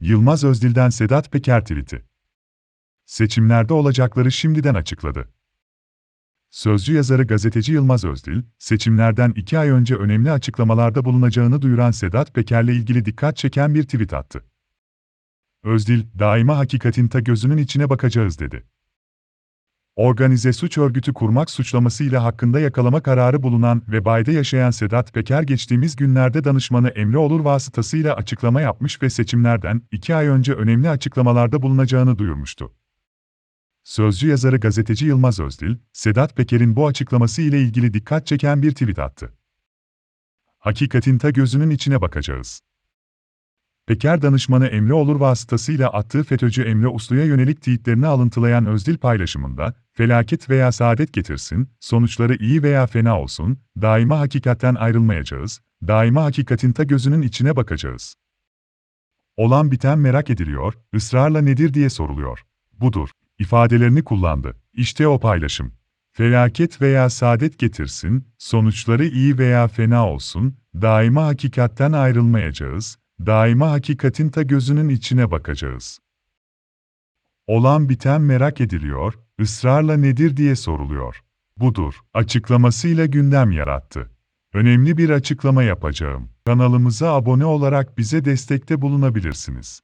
Yılmaz Özdil'den Sedat Peker tweet'i. Seçimlerde olacakları şimdiden açıkladı. Sözcü yazarı gazeteci Yılmaz Özdil, seçimlerden iki ay önce önemli açıklamalarda bulunacağını duyuran Sedat Peker'le ilgili dikkat çeken bir tweet attı. Özdil, daima hakikatin ta gözünün içine bakacağız dedi. Organize suç örgütü kurmak suçlamasıyla hakkında yakalama kararı bulunan ve bayda yaşayan Sedat Peker geçtiğimiz günlerde danışmanı Emre Olur vasıtasıyla açıklama yapmış ve seçimlerden iki ay önce önemli açıklamalarda bulunacağını duyurmuştu. Sözcü yazarı gazeteci Yılmaz Özdil, Sedat Peker'in bu açıklaması ile ilgili dikkat çeken bir tweet attı. Hakikatin ta gözünün içine bakacağız. Peker danışmanı Emre Olur vasıtasıyla attığı FETÖ'cü Emre Uslu'ya yönelik tweetlerini alıntılayan Özdil paylaşımında, felaket veya saadet getirsin, sonuçları iyi veya fena olsun, daima hakikatten ayrılmayacağız, daima hakikatin ta gözünün içine bakacağız. Olan biten merak ediliyor, ısrarla nedir diye soruluyor. Budur, ifadelerini kullandı. İşte o paylaşım. Felaket veya saadet getirsin, sonuçları iyi veya fena olsun, daima hakikatten ayrılmayacağız, daima hakikatin ta gözünün içine bakacağız. Olan biten merak ediliyor, ısrarla nedir diye soruluyor. Budur, açıklamasıyla gündem yarattı. Önemli bir açıklama yapacağım. Kanalımıza abone olarak bize destekte bulunabilirsiniz.